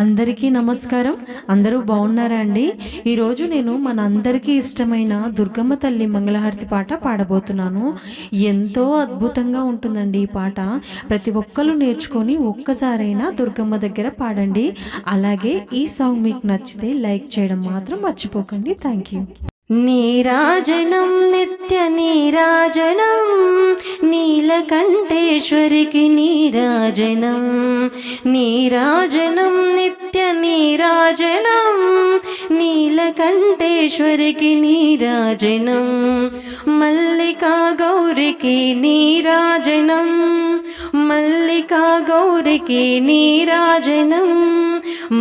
అందరికీ నమస్కారం. అందరూ బాగున్నారా అండి? ఈరోజు నేను మన అందరికీ ఇష్టమైన దుర్గమ్మ తల్లి మంగళహారతి పాట పాడబోతున్నాను. ఎంతో అద్భుతంగా ఉంటుందండి ఈ పాట. ప్రతి ఒక్కరు నేర్చుకొని ఒక్కసారైనా దుర్గమ్మ దగ్గర పాడండి. అలాగే ఈ సాంగ్ మీకు నచ్చితే లైక్ చేయడం మాత్రం మర్చిపోకండి. Thank you. నీరాజనం నిత్య నీరాజనం నీలకంఠేశ్వరికి నీరాజనం. నీరాజనం నిత్య నీరాజనం నీలకంఠేశ్వరికి నీరాజనం మల్లికా గౌరికి నీరాజనం మల్లికా గౌరికి నీరాజనం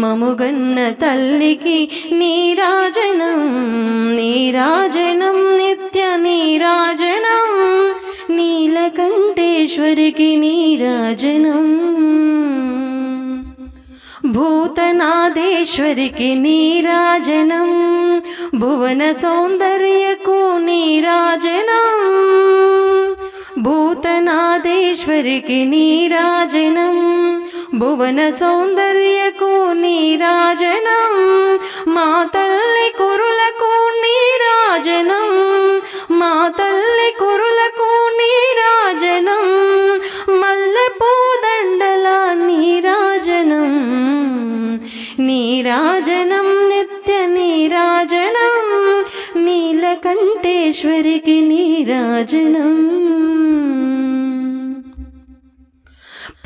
మముగన్న తల్లికి నీరాజనం నీరాజనం నిత్య నీరాజనం నీలకంఠేశ్వరికి నీరాజనం. భూతనాదేశ్వరికి నీరాజనం భువన సౌందర్యకు నీరాజనం భూతనాదేశ్వరికి నీరాజనం భువన సౌందర్యకు నీరాజనం మాత నీరాజనం నిత్య నీరాజనం నీలకంఠేశ్వరికి నీరాజనం.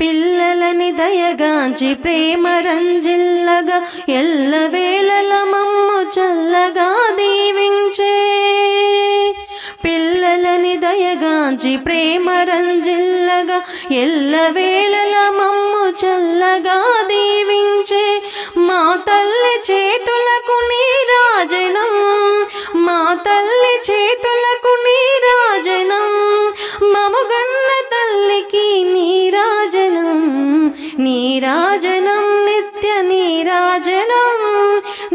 పిల్లలని దయగాంచి ప్రేమ రంజిల్లగా ఎల్లవేళల మమ్ము చల్లగా దీవించే. పిల్లలని దయగాంచి ప్రేమ రంజిల్లగా ఎల్లవేళల మమ్ము చల్లగా నీరాజనం నిత్య నీరాజనం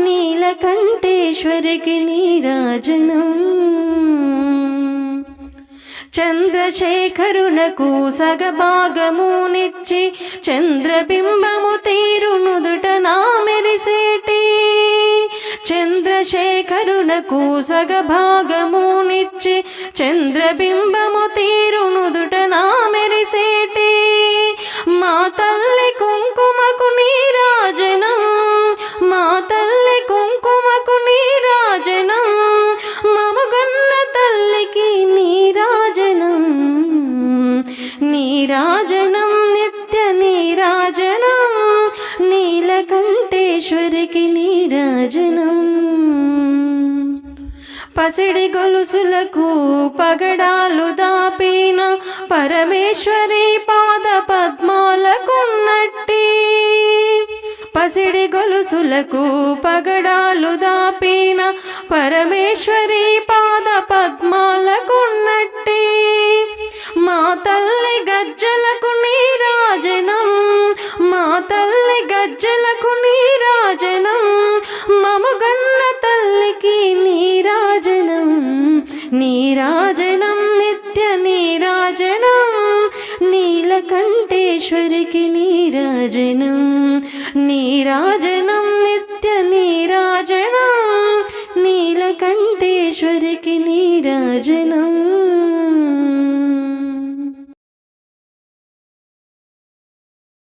నీలకంఠేశ్వరికి నీరాజనం. చంద్రశేఖరునకు సగభాగమునిచ్చి చంద్రబింబము తీరునుదుట నా మెరిసేటి చంద్రశేఖరునకు సగభాగమునిచ్చి చంద్రబింబము నీలకంఠేశ్వరికి నీరాజనం. పసిడి గొలుసులకు పగడాలు దాపిన పరమేశ్వరి పాద పద్మాలకున్నట్టి. పసిడి గొలుసులకు పగడాలు దాపిన పరమేశ్వరి నీరాజనం నిత్య నీరాజనం నీలకంఠేశ్వరికి నీరాజనం. నీరాజనం